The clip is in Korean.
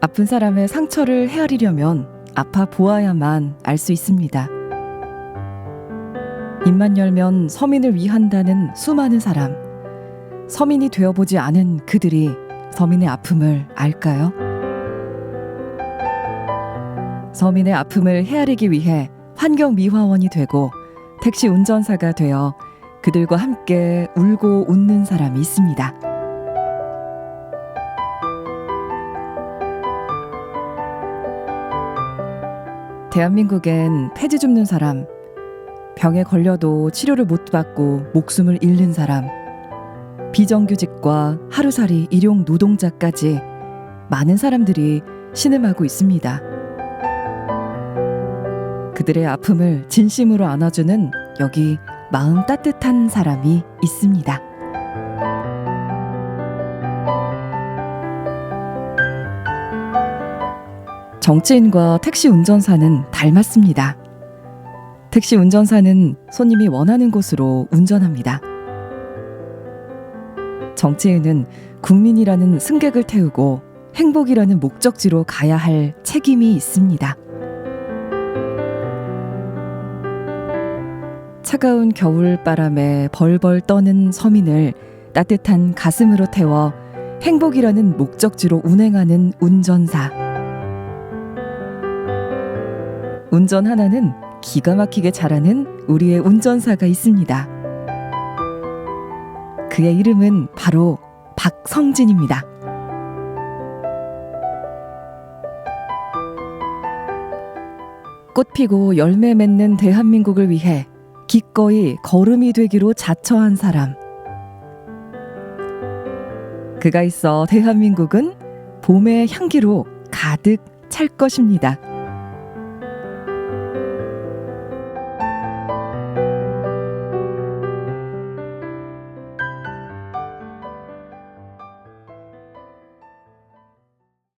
아픈 사람의 상처를 헤아리려면 아파 보아야만 알 수 있습니다. 입만 열면 서민을 위한다는 수많은 사람. 서민이 되어보지 않은 그들이 서민의 아픔을 알까요? 서민의 아픔을 헤아리기 위해 환경미화원이 되고 택시 운전사가 되어 그들과 함께 울고 웃는 사람이 있습니다. 대한민국엔 폐지 줍는 사람, 병에 걸려도 치료를 못 받고 목숨을 잃는 사람, 비정규직과 하루살이 일용 노동자까지 많은 사람들이 신음하고 있습니다. 그들의 아픔을 진심으로 안아주는 여기 마음 따뜻한 사람이 있습니다. 정치인과 택시 운전사는 닮았습니다. 택시 운전사는 손님이 원하는 곳으로 운전합니다. 정치인은 국민이라는 승객을 태우고 행복이라는 목적지로 가야 할 책임이 있습니다. 차가운 겨울 바람에 벌벌 떠는 서민을 따뜻한 가슴으로 태워 행복이라는 목적지로 운행하는 운전사. 운전 하나는 기가 막히게 잘하는 우리의 운전사가 있습니다. 그의 이름은 바로 박성진입니다. 꽃 피고 열매 맺는 대한민국을 위해 기꺼이 걸음이 되기로 자처한 사람. 그가 있어 대한민국은 봄의 향기로 가득 찰 것입니다.